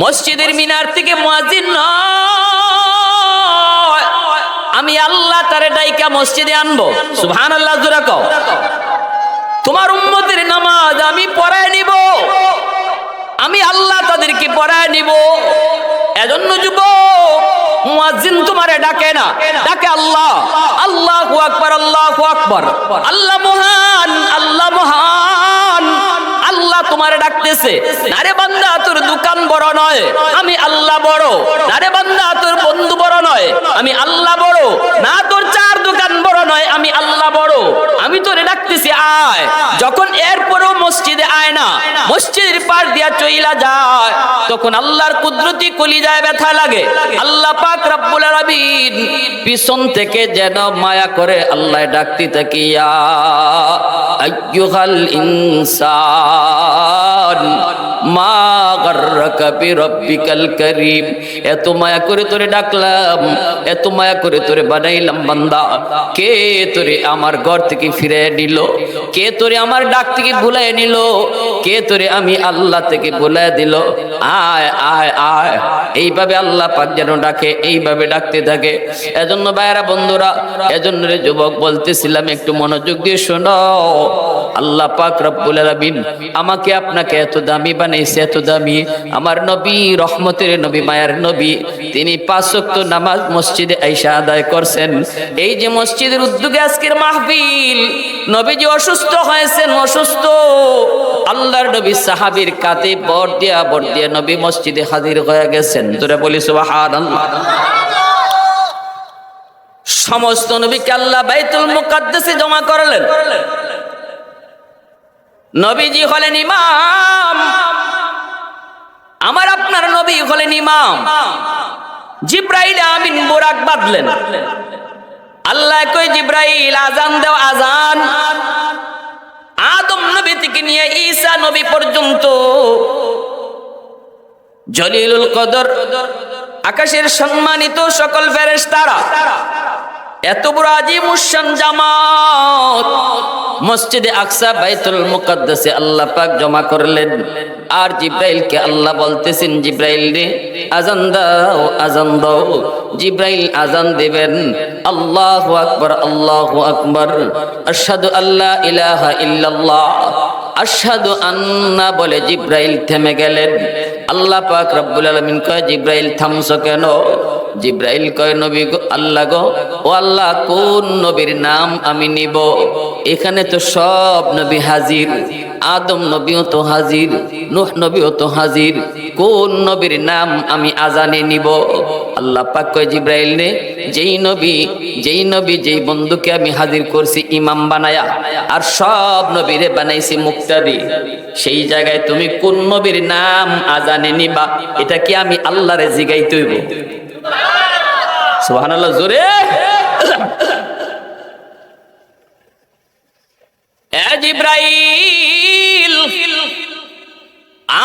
মসজিদের মিনার থেকে মুয়াজ্জিন নয়। আমি আল্লাহ তারে ডাইকা মসজিদে আনব। জোরে কও। তোমার উম্মতের নামাজ আমি পড়ায় নিব। আমি আল্লাহ তাদেরকে পড়ায় নিব। এজন্য যুবক, মুয়াজ্জিন তোমারে ডাকে না। ডাকে আল্লাহ। আল্লাহু আকবার আল্লাহু আকবার। আল্লাহ মহান আল্লাহ মহান। আল্লাহ তোমারে ডাকতেছে আরে বান্দা, তোর দোকান বড় নয়, আমি আল্লাহ বড়। আরে বান্দা, তোর বন্ধু বড় নয়, আমি আল্লাহ বড়। না, তোর চার দোকান বড় নয়, আমি আল্লাহ বড়। আমি তোরে ডাকতেছি, আয়। যখন এরপরও মসজিদে আয় না মসজিদের পাশ দিয়া চইলা যায়, তখন আল্লাহর কুদরতি কলি যায় ব্যথা লাগে। আল্লাহ পাক রব্বুল আলামিন পিছন থেকে যেন মায়া করে আল্লাহ ডাকতে থাকি ইয়া আইয়ুহাল ইনসান, মা গাররাকা বিরাব্বিকাল কারীম। এত মায়া করে তোরে ডাকলাম, এত মায়া করে তোরে বানাইলাম বান্দা। কে তোরে আমার ঘর থেকে ফিরে নিল কে তোরে আমার ডাক থেকে ভুলাই নিল? কে তোরে আমি আল্লাহ থেকে ভুলাই দিল? আয় আয় আয়। এইভাবে আল্লাহ পাক যেন ডাকে, এইভাবে ডাকতে থাকে। এজন্য ভাইয়েরা, বন্ধুরা, এজন্য যুবক, বলতেছিলাম, একটু মনোযোগ দিয়ে শোনো। আল্লাহ পাক রব্বুল আলামিন আমাকে আপনাকে এত দামি বানাইছে এত দামি। আমার নবী, রহমতের নবী, মায়ার নবী, তিনি পাঁচ ওয়াক্ত নামাজ মসজিদে আইসা আদায় করছেন। এই যে মসজিদের উদ্যোগে আজকের মাহফিল যে অসুস্থ হয়েছেন, অসুস্থ। আল্লাহর নবী সাহাবীর কাতে বর দিয়া বর দিয়া নবী মসজিদে হাজির হয়ে গেছেন। তোরা বলি, সুবহানাল্লাহ। সমস্ত নবীকে আল্লাহ বাইতুল মুকাদ্দাসে জমা করলেন। নবীজি হলেন ইমাম। আমার আপনার নবী হলেন ইমাম। জিব্রাইল আমিন বোরাক বাঁধলেন। আল্লাহ কই জিব্রাইল আজান দেও আজান আদম নবী থেকে নিয়ে ঈসা নবী পর্যন্ত জলিলুল কদর, আকাশের সম্মানিত সকল ফেরেশতারা, এত বড় আজিম উসান জামাত মসজিদে আকসা বাইতুল মুকদ্দসে আল্লাহ পাক জমা করলেন। আর জিব্রাইলকে আল্লাহ বলতেছেন, জিব্রাইল রে, আজান দাও আজান দাও। জিব্রাইল আজান দিবেন। আল্লাহু আকবার আল্লাহু আকবার। আশহাদু আল্লা ইলাহা ইল্লাল্লাহ। আশহাদু আন্না বলে জিব্রাইল থেমে গেলেন। আল্লাহ পাক রব্বুল আলামিন কয়, জিব্রাইল, থামছো কেন? জিব্রাইল কয়, নবী গো, আল্লাহ গো, ও আল্লাহ, কোন নবীর নাম আমি নিব? এখানে তো সব নবী হাজির। আদম নবীও তো হাজির, নূহ নবীও তো হাজির। কোন নবীর নাম আমি আজানে নিব? আল্লাহ পাক কয় জিব্রাইল রে যেই নবী যেই নবী যেই বন্ধুকে আমি হাজির করছি ইমাম বানায়া, আর সব নবীরে বানাইছি মুক্তাদি, সেই জায়গায় তুমি কোন নবীর নাম আজানে নিবা, এটা কি আমি আল্লাহরে জিগাইতেইব সুবহানাল্লাহ, জোরে। এ জিব্রাইল!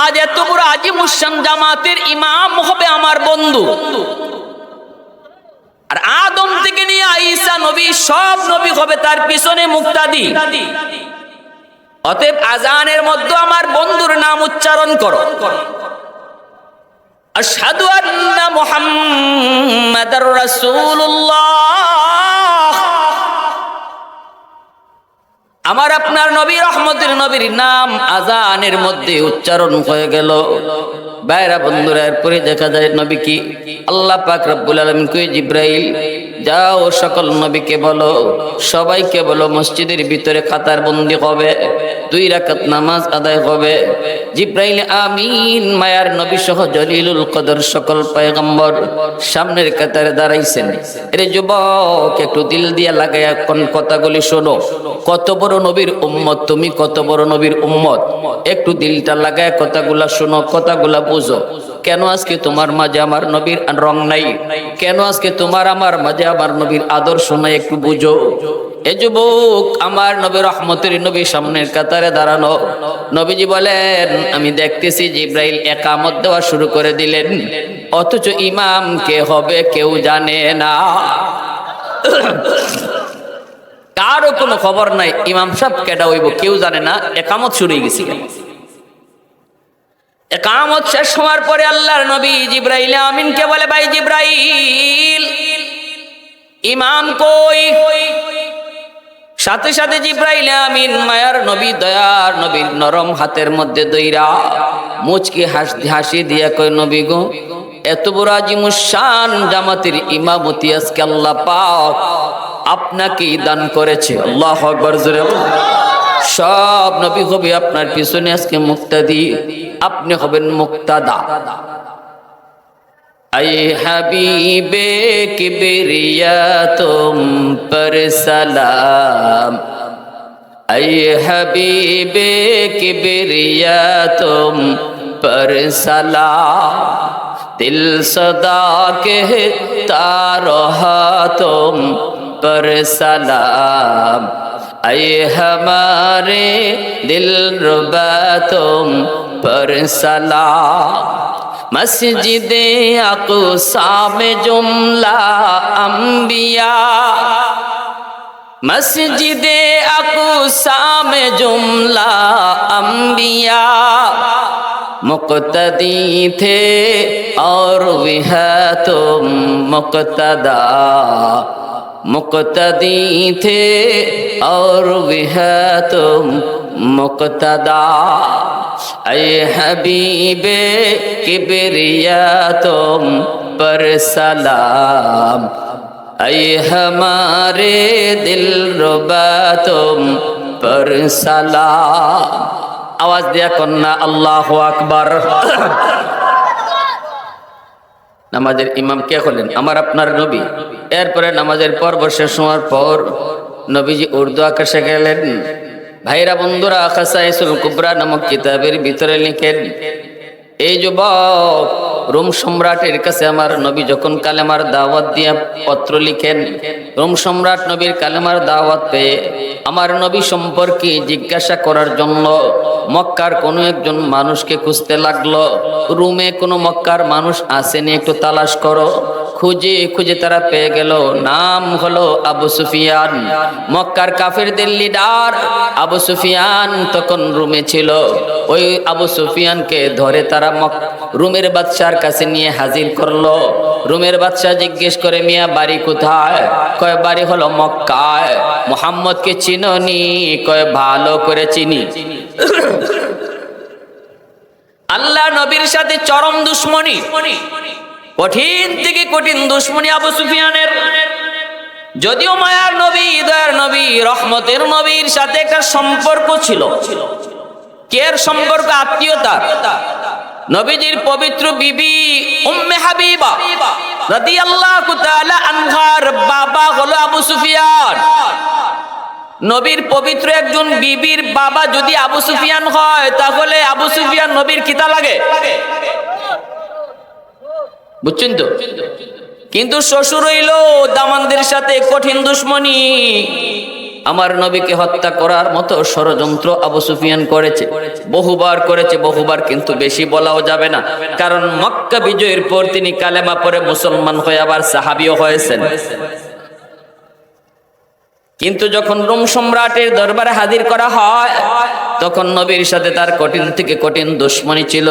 আজ এত বড় আজি মুসান জামাতের ইমাম হবে আমার বন্ধু। আর আদম থেকে নিয়ে আইসা নবী, সব নবী হবে তার পিছনে মুক্তাদি। অতএব আজানের মধ্যে আমার বন্ধুর নাম উচ্চারণ করো। আশহাদু আন্না মুহাম্মাদার রাসূলুল্লাহ। আমার আপনার নবী রহমতের নবীর নাম আজানের মধ্যে উচ্চারণ হয়ে গেল। বাইরা বন্ধুরা, এরপরে দেখা যায় নবী কি? আল্লাহ পাক রব্বুল আলম কুই? জিব্রাইল। যাও, সকল নবীকে বলো, সবাইকে বলো, মসজিদের ভিতরে খাতার বন্দি হবে, দুই রাকাত নামাজ আদায় হবে। জিব্রাইল আমিন, মায়ার নবী সহ জলিলুল কদর সকল পয়গম্বর সামনের কাতারে দাঁড়াইছেন। এরে যুবক, একটু দিল দিয়া লাগাইয়া কোন কথাগুলি শোনো। কত বড় নবীর উম্মত, তুমি কত বড় নবীর উম্মত। একটু দিলটা লাগায় কথাগুলা শোনো, কথাগুলা বুঝো। কেন আজকে তোমার মাঝে আমার নবীর রং নাই? কেন আজকে তোমার আমার মাঝে আমার নবীর আদর্শ নাই একটু বুঝো। এ যুবক, আমার নবী রহমতের নবী সামনের কাতারে দাঁড়ানো। নবীজি বলেন, আমি দেখতেছি জিব্রাইল একামত দেওয়া শুরু করে দিলেন। অথচ ইমাম কে হবে কেউ জানে না। কারও কোনো খবর নাই। ইমাম সাহেব কেডা হইব, কেউ জানে না। একামত শুরু হয়ে গেছি। একামত শেষ হওয়ার পরে আল্লাহর নবী জিব্রাইল আমিনকে বলে, ভাই জিব্রাইল, ইমাম কই সাথে সাথে জিব্রাইল আমিন মায়ার নবী, দয়ার নবীর নরম হাতের মধ্যে দইরা মুচকি হাসি হাসি দিয়া কয়, নবী গো, এত বড় আজিমুসান জামাতের ইমামতি আজকে আল্লাহ পাক আপনাকেই দান করেছে আল্লাহ আকবার, জোরে। সব নবী হবে আপনার পিছনে আজকে মুক্তাদি আপনি হবেন মুক্তাদা اے حبیب کبریا تم پر سلام اے حبیب کبریا تم پر سلام دل صدا کہتا رہا تم پر سلام اے ہمارے دل ربا تم پر سلام مسجد اقصا میں جملہ انبیاء مسجد اقصا میں جملہ انبیاء مقتدی تھے اور وہ تم مقتدا مقتدی تھے اور بھی ہے تم مقتدا اے حبیب کبریا تم پر سلام اے ہمارے دل ربا تم پر سلام آواز دیا کرنا اللہ اکبر নামাজের ইমাম কে হলেন? আমার আপনার নবী। এরপরে নামাজের পর্ব শেষ হওয়ার পর নবীজি উর্দু আকাশে গেলেন। ভাইরা বন্ধুরা, আকাশা ইসুল কুবরা নামক কিতাবের ভিতরে লিখেন এই যুবক রোম সম্রাটের কাছে আমার নবী যখন কালেমার দাওয়াত দিয়ে পত্র লিখেন, রোম সম্রাট নবীর কালেমার দাওয়াত পেয়ে আমার নবী সম্পর্কে জিজ্ঞাসা করার জন্য মক্কার কোনো একজন মানুষকে খুঁজতে লাগল। রুমে কোনো মক্কার মানুষ আসেনি, একটু তালাশ করো। খুঁজে খুঁজে তারা পেয়ে গেল। নাম হলো আবু সুফিয়ান। মক্কার কাফেরদের লিডার আবু সুফিয়ান তখন রুমে ছিল। ওই আবু সুফিয়ানকে ধরে তারা রুমের বাদশার কাছে নিয়ে হাজির করল। রুমের বাদশাহ জিজ্ঞেস করে, মিয়া, বাড়ি কোথায়? কয়, বাড়ি হলো মক্কায়। মোহাম্মদকে চিননি, কয়, ভালো করে চিনি। আল্লাহ নবীর সাথে চরম দুশ্মনী। কঠিন থেকে কঠিন দুশ্মনী আবু সুফিয়ানের। যদিও মায়ার নবী, দয়ার নবী, রহমতের নবীর সাথে একটা সম্পর্ক ছিল। কের সম্পর্ক? আত্মীয়তা। নবীজির পবিত্র বিবি উম্মে হাবিবা রাদিয়াল্লাহু তাআলা আনহার বাবা হলো আবু সুফিয়ান। নবীর পবিত্র একজন বিবির বাবা যদি আবু সুফিয়ান হয়, তাহলে আবু সুফিয়ান নবীর কিতা লাগে? বুঝছেন তো? কিন্তু শ্বশুর হইল দামানদের সাথে কঠিন দুশ্মনী। আমার নবীকে হত্যা করার মতো ষড়যন্ত্র আবু সুফিয়ান করেছে। বহুবার করেছে, বহুবার কিন্তু বেশি বলাও যাবে না। কারণ মক্কা বিজয়ের পর তিনি কালেমা পরে মুসলমান হয়ে আবার সাহাবিও হয়েছেন। কিন্তু যখন রোম সম্রাটের দরবারে হাজির করা হয় তখন নবীর সাথে তার কঠিন থেকে কঠিন দুশ্মনী ছিল।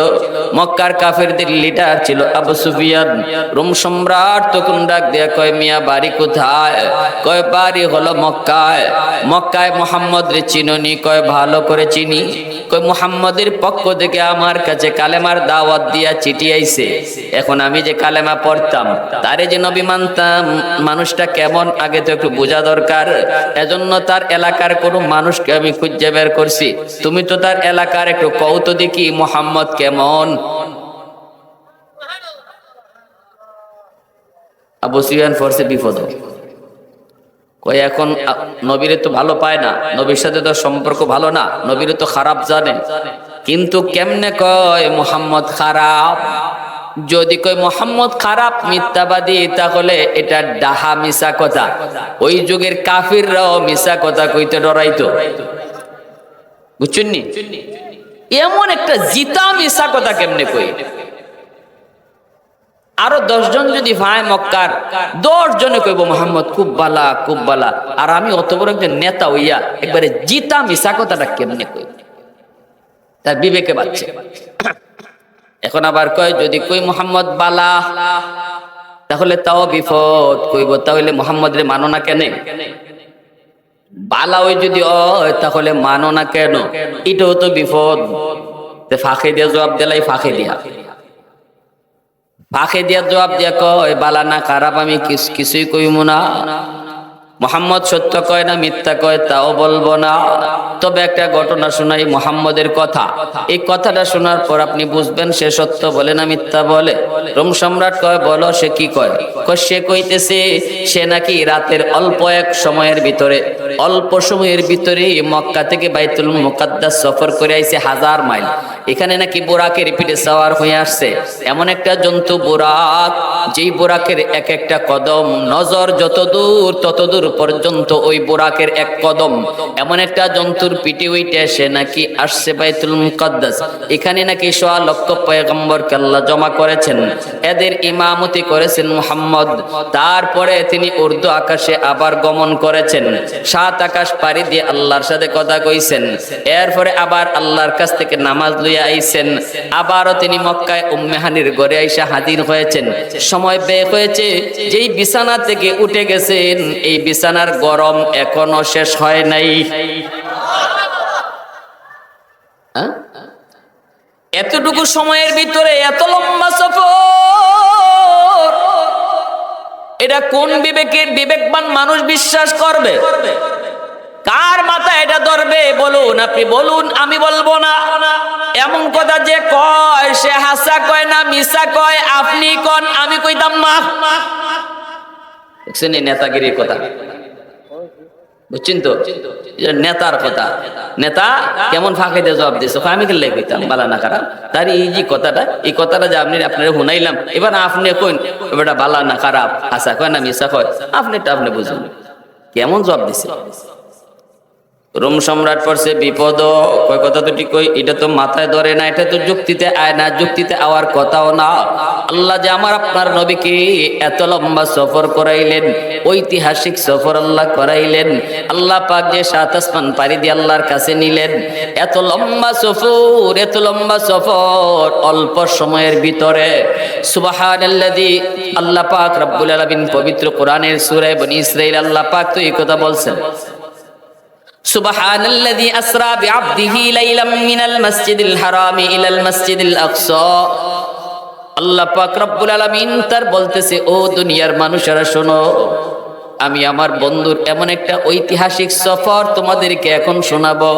মক্কার কাফেরদের লিডার ছিল আবু সুফিয়ান। রোম সম্রাট তখন ডাক দেয়া, কয় মিয়া, বাড়ি কোথায়? কয়, বাড়ি হলো মক্কায়। মক্কায় মোহাম্মদ রে চিননি, কয়, ভালো করে চিনি। কয়, মোহাম্মদের পক্ষ থেকে আমার কাছে কালেমার দাওয়াত দিয়া চিঠি আইছে। এখন আমি যে কালেমা পড়তাম, তারে যে নবী মানতাম, মানুষটা কেমন আগে তো একটু বোঝা দরকার। এজন্য তার এলাকার কোনো মানুষকে আমি খুঁজে বের করছি। তুমি তো তার এলাকার একটু কৌত দেখি মোহাম্মদ কেমন? আবু সুফিয়ান ফরসে বিপদ। কই এখন নবীরে তো ভালো পায় না, নবীর সাথে তো সম্পর্ক ভালো না, নবীরে তো খারাপ জানে। কিন্তু কেমনে কয় মোহাম্মদ খারাপ? যদি কই মোহাম্মদ খারাপ, মিথ্যাবাদী, তাহলে এটা ডাহা মিশা কথা। ওই যুগের কাফিররাও মিশা কথা কইতে ডরাইতো। বুঝছেন এমন একটা জিতা মিশা কথা কেমনে কই? আরও দশজন যদি ভাই মক্কার দশ জনে কইব, মোহাম্মদ, খুব বালা খুব বালা। আর আমি অত বড় একজন নেতা হইয়া একবারে জিতা মিশা কথাটা কেমনে কই? তার বিবেকে বাচ্চে এখন আবার কয়, যদি কই, মোহাম্মদ, বালা। তাহলে তাও বিপদ। কইব, তাহলে মোহাম্মদ রে মানো না কেন? বালা ওই যদি হয়, তাহলে মানো না কেন? এটাও তো বিপদ। ফাঁকে দিয়ে জবাব দিলাই, ফাঁকে দিয়া। ফাঁকে দিয়া জবাব দিয়া কয়, বালা না, খারাপ আমি কিছুই কইমু না। মোহাম্মদ সত্য কয় না মিথ্যা কয় তাও বলব না। তবে একটা ঘটনা শোনাই মোহাম্মদের কথা। এই কথাটা শোনার পর আপনি বুঝবেন সে সত্য বলে না মিথ্যা বলে। রোম সম্রাট কয়, বলো সে কি কয়? সে কইতেছে, সে নাকি রাতের অল্প এক সময়ের ভিতরে, অল্প সময়ের ভিতরে মক্কা থেকে বাইতুল মুকাদ্দাস সফর করে আইছে হাজার মাইল। এখানে নাকি বোরাকের পিঠে সাওয়ার হয়ে আসছে। এমন একটা জন্তু বোরাক, যেই বোরাকের এক একটা কদম। নজর যত দূর তত দূর পর্যন্ত ওই বোরাকের এক কদম। এমন একটা জন্তুর পিঠে উইটে সে নাকি আসছে বাইতুল মুকাদ্দাস। এখানে নাকি সোয়া লক্ষ পয়গম্বরকে আল্লাহ জমা করেছেন। এদের ইমামতি করেছেন মুহাম্মদ। তারপরে তিনি উর্দু আকাশে আবার গমন করেছেন। সাত আকাশ পাড়ি দিয়ে আল্লাহর সাথে কথা কইছেন। এরপরে আবার আল্লাহর কাছ থেকে নামাজ লইয়া আইছেন। আবারও তিনি মক্কায় উম্মেহানির আইসা হাজির হয়েছেন। সময় ব্যয় হয়েছে, যেই বিছানা থেকে উঠে গেছেন, এই বিছানার গরম এখনও শেষ হয় নাই? এতটুকু সময়ের ভিতরে এত লম্বা সফর, এটা কোন বিবেকের বিবেকবান মানুষ বিশ্বাস করবে? কার মাথা এটা ধরবে? বলুন, আপনি বলুন, আমি বলব না। এমন কথা যে কয়, সে হাসা কয় না মিশা কয়, আপনি কন? আমি কইতাম মা। দেখছেন এই নেতাগিরির কথা? বুঝছেন তো? নেতার কথা। নেতা কেমন ফাঁকে দিয়ে জবাব দিয়েছে? আমি খেলে কইতাম? বালা না খারাপ। তার এই যে কথাটা, এই কথাটা যে আপনি আপনারা শুনাইলাম এবার আপনি কইন এবারটা বালা না খারাপ, হাসা কয় না মিশা কয়? আপনি এটা আপনি বুঝুন। কেমন জবাব দিছে? রোম সম্রাট পড়ছে বিপদ। কয় কথা তো ঠিক কই, এটা তো মাথায় ধরে না, এটা তো যুক্তিতে আয় না, যুক্তিতে আওয়ার কথাও না। আল্লাহ যে আমার আপনার নবীকে এত লম্বা সফর করাইলেন, ঐতিহাসিক সফর আল্লাহ করাইলেন, আল্লাহ পাক যে সাত আসমান পাড়ি দিয়ে আল্লাহর কাছে নিলেন। এত লম্বা সফর, এত লম্বা সফর অল্প সময়ের ভিতরে। সুবহানাল্লাযী, আল্লাহ পাক রব্বুল আলামিন পবিত্র কোরআনের সূরা বনি ইসরাইল আল্লাহ পাক তো এই কথা বলছেন। سبحان الذي أسرى بعبده ليلا من المسجد الحرام إلى المسجد الأقصى আল্লাহ পাক রব্বুল আলামিন তার বলতেছে ও দুনিয়ার মানুষেরা শোনো আমি আমার বন্ধুর এমন একটা ঐতিহাসিক সফর তোমাদেরকে এখন শোনাবো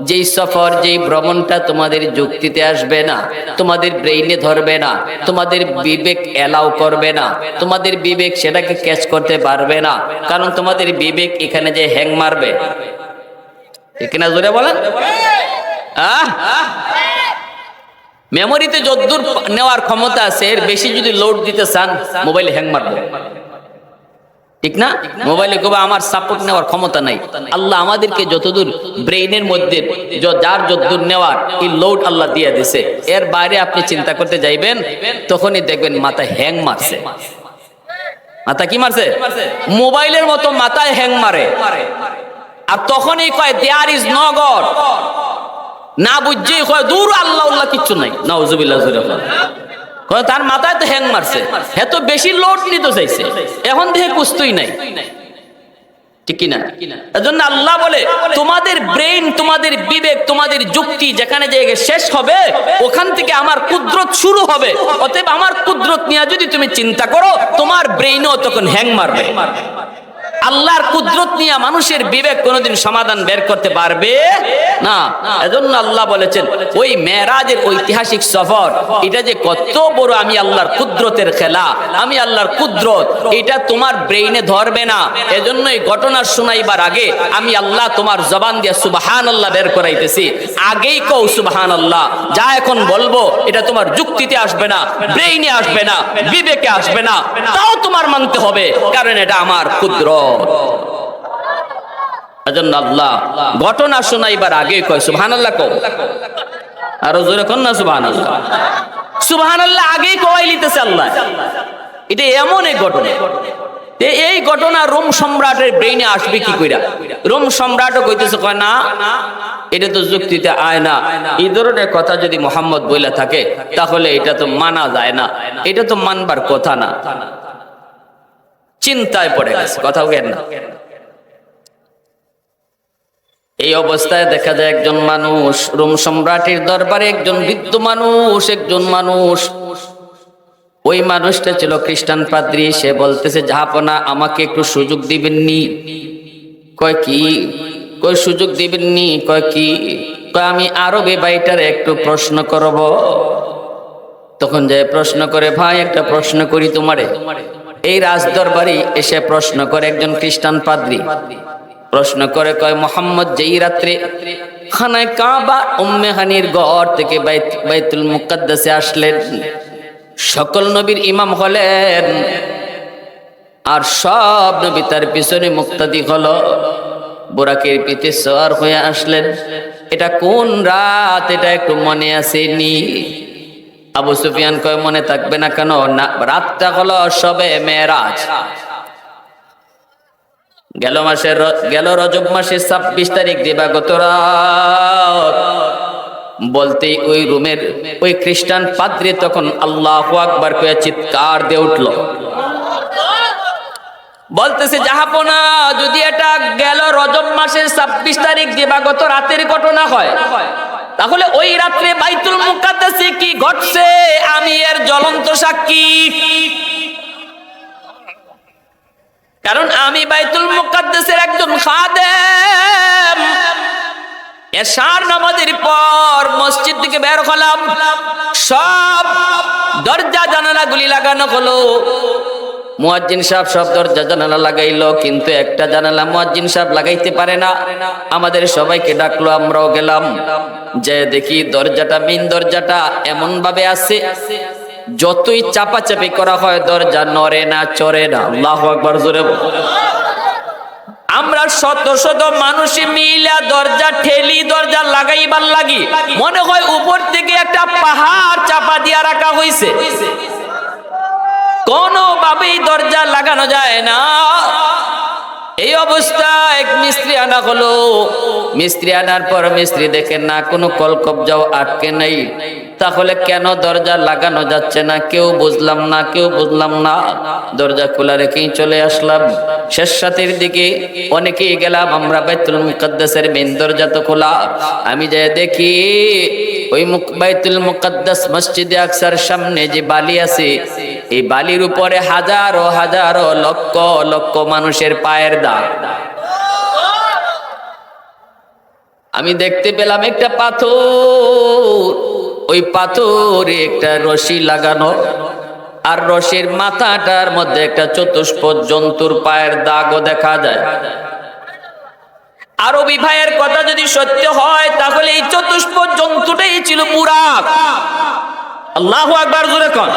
যেই সফর যেই ভ্রমণটা তোমাদের যুক্তিতে আসবে না তোমাদের ব্রেইনে ধরবে না তোমাদের বিবেক এলাও করবে না তোমাদের বিবেক সেটাকে ক্যাচ করতে পারবে না কারণ তোমাদের বিবেক এখানে যে হ্যাং মারবে ঠিক কিনা জোরে বলেন। মেমোরিতে যদ্দূর নেওয়ার ক্ষমতা আছে, এর বেশি যদি লোড দিতে চান মোবাইলে হ্যাং মারবে ঠিক না? মোবাইলে কবে আমার সাপোর্ট নেওয়ার ক্ষমতা নাই। আল্লাহ আমাদেরকে যতদূর ব্রেইনের মধ্যে যার যতদূর নেওয়ার এই লোড আল্লাহ দিয়ে দিছে, এর বাইরে আপনি চিন্তা করতে যাইবেন, তখনই দেখবেন মাথা হ্যাং মারছে। মাথা কি মারছে? মোবাইলের মতো মাথায় হ্যাং মারে। আর তখনই কয় দেয়ার ইজ নো গড না বুঝছেই কয়, দূর আল্লাহ উল্লাহ কিচ্ছু নাই। নাউজুবিল্লাহ কয়, তার মাথায় তো হ্যাং মারছে। হ্যাঁ তো বেশি লোড নিতে চাইছে। এখন দেখে কুস্তই নাই। ঠিক কিনা? এজন্য আল্লাহ বলে, তোমাদের ব্রেইন, তোমাদের বিবেক, তোমাদের যুক্তি যেখানে জায়গায় শেষ হবে, ওখান থেকে আমার কুদরত শুরু হবে। অতএব আমার কুদরত নিয়ে যদি তুমি চিন্তা করো, তোমার ব্রেইনও তখন হ্যাং মারবে। আল্লাহর কুদরত নিয়ে মানুষের বিবেক কোনোদিন সমাধান বের করতে পারবে না। এজন্য আল্লাহ বলেছেন, ওই মেরাজের ঐতিহাসিক সফর, এটা যে কত বড় আমি আল্লাহর কুদরতের খেলা, আমি আল্লাহর কুদরত, এটা তোমার ব্রেইনে ধরবে না। এজন্য এই ঘটনা শোনাইবার আগে আমি আল্লাহ তোমার জবান দিয়ে সুবাহান আল্লাহ বের করাইতেছি। আগেই কও সুবাহান আল্লাহ যা এখন বলব, এটা তোমার যুক্তিতে আসবে না, ব্রেইনে আসবে না, বিবেকে আসবে না, তাও তোমার মানতে হবে, কারণ এটা আমার কুদরত। আল্লাহ, ঘটনা শোনাইবার আগে কয় আল্লাহ আরও জোরে না আল্লাহ আল্লাহ কওয়াই লিতেছে আল্লাহ। এটা এমন এক ঘটনা। এই ঘটনা রোম সম্রাটের ব্রেইনে আসবে কি কইরা? রোম সম্রাটও কইতেছে, কয়, না, এটা তো যুক্তিতে আয় না। এই ধরনের কথা যদি মোহাম্মদ বইলা থাকে, তাহলে এটা তো মানা যায় না। এটা তো মানবার কথা না। চিন্তায় পড়ে গেছে কথাও কেন না। এই অবস্থায় দেখা যায় একজন মানুষ রোম সম্রাটের দরবারে একজন বৃদ্ধ মানুষ একজন মানুষ। ওই মানুষটা ছিল খ্রিস্টান পাদ্রী সে বলতেছে জাহাপনা আমাকে একটু সুযোগ দিবেননি। কয় কি? কয় সুযোগ দিবেননি। কয় কি? কয় আমি আরবে বাইটার একটু প্রশ্ন করব। তখন যায় প্রশ্ন করে ভাই একটা প্রশ্ন করি তোমারে। এই রাজদরবারে এসে প্রশ্ন করে একজন খ্রিস্টান পাদ্রী। প্রশ্ন করে কয়, মোহাম্মদ, যেই রাত্রে খানায় কাবা উম্মে হানির ঘর থেকে বাইত- বাইতুল মুকাদ্দাসে আসলেন, সকল নবীর ইমাম হলেন আর সব নবী তার পিছনে মুক্তাদি হলো। বোরাকের পিতে সর হয়ে আসলেন। এটা কোন রাত? এটা একটু মনে আসেনি। আবু সুফিয়ান কয়, মনে থাকবে না কেন? রাতটা হলো সবে মেরাজ গেল মাসের গেল রজব মাসের ছাব্বিশ তারিখ দিবাগত রাত। বলতেই ওই রুমের, ওই খ্রিস্টান পাদ্রী তখন আল্লাহ আকবার কয়ে চিৎকার দিয়ে উঠল। বলতেছে যাহাপনা যদি এটা গেল রজব মাসের ছাব্বিশ তারিখ দিবাগত রাতের ঘটনা হয়। তাহলে ওই রাত্রে বাইতুল মুকাদ্দাসে কি ঘটছে? আমি এর জ্বলন্ত সাক্ষী। কারণ আমি বাইতুল মুকাদ্দাসের একজন খাদেম। এশার নামাজের পর মসজিদ থেকে বের হলাম। সব দরজা জানালা গুলি লাগানো হলো। মুয়াজ্জিন সাহেব সব দরজা জানালা লাগাইলো, কিন্তু একটা জানালা মুয়াজ্জিন সাহেব লাগাইতে পারে না। আমাদের সবাইকে ডাকলো, আমরাও গেলাম। যে দেখি দরজাটা মেন দরজাটা এমন ভাবে আছে, যতই চাপাচাপি করা হয়, দরজা নড়ে না, চড়ে না। আল্লাহ আকবার, জোরে। আমরা শত শত মানুষ মিলা দরজা ঠেলি, দরজা লাগাইবার লাগি। মনে হয় উপর থেকে একটা পাহাড় চাপা দিয়া রাখা হয়েছে কোনোভাবেই দরজা লাগানো যায় না। এই অবস্থায় এক মিস্ত্রি আনা হলো। মিস্ত্রি আনার পর মিস্ত্রি দেখে, না, কোনো কলকবজাও আটকে নেই। তাহলে কেন দরজা লাগানো যাচ্ছে না? কেউ বুঝলাম না, কেউ বুঝলাম না। দরজা খোলা রেখেই চলে আসলাম। শেষ সাথের দিকে অনেকেই গেলাম, আমরা বাইতুল মুকাদ্দাসের মেন দরজা তো খোলা। আমি যাই দেখি, ওই বাইতুল মুকাদ্দাস মসজিদে আকসার সামনে যে বালি আছে এই বালির উপরে হাজারো হাজারো লক্ষ লক্ষ মানুষের পায়ের দাগ। আমি দেখতে পেলাম একটা পাথর। ওই পাথরে একটা রশি লাগানো। আর রশির মাথাটার মধ্যে একটা চতুষ্পদ জন্তুর পায়ের দাগও দেখা যায়। আরবি ভাইয়ের কথা যদি সত্য হয়, তাহলে এই চতুষ্পদ জন্তুটাই ছিল বুরাক আল্লাহ আকবার জোরে কন।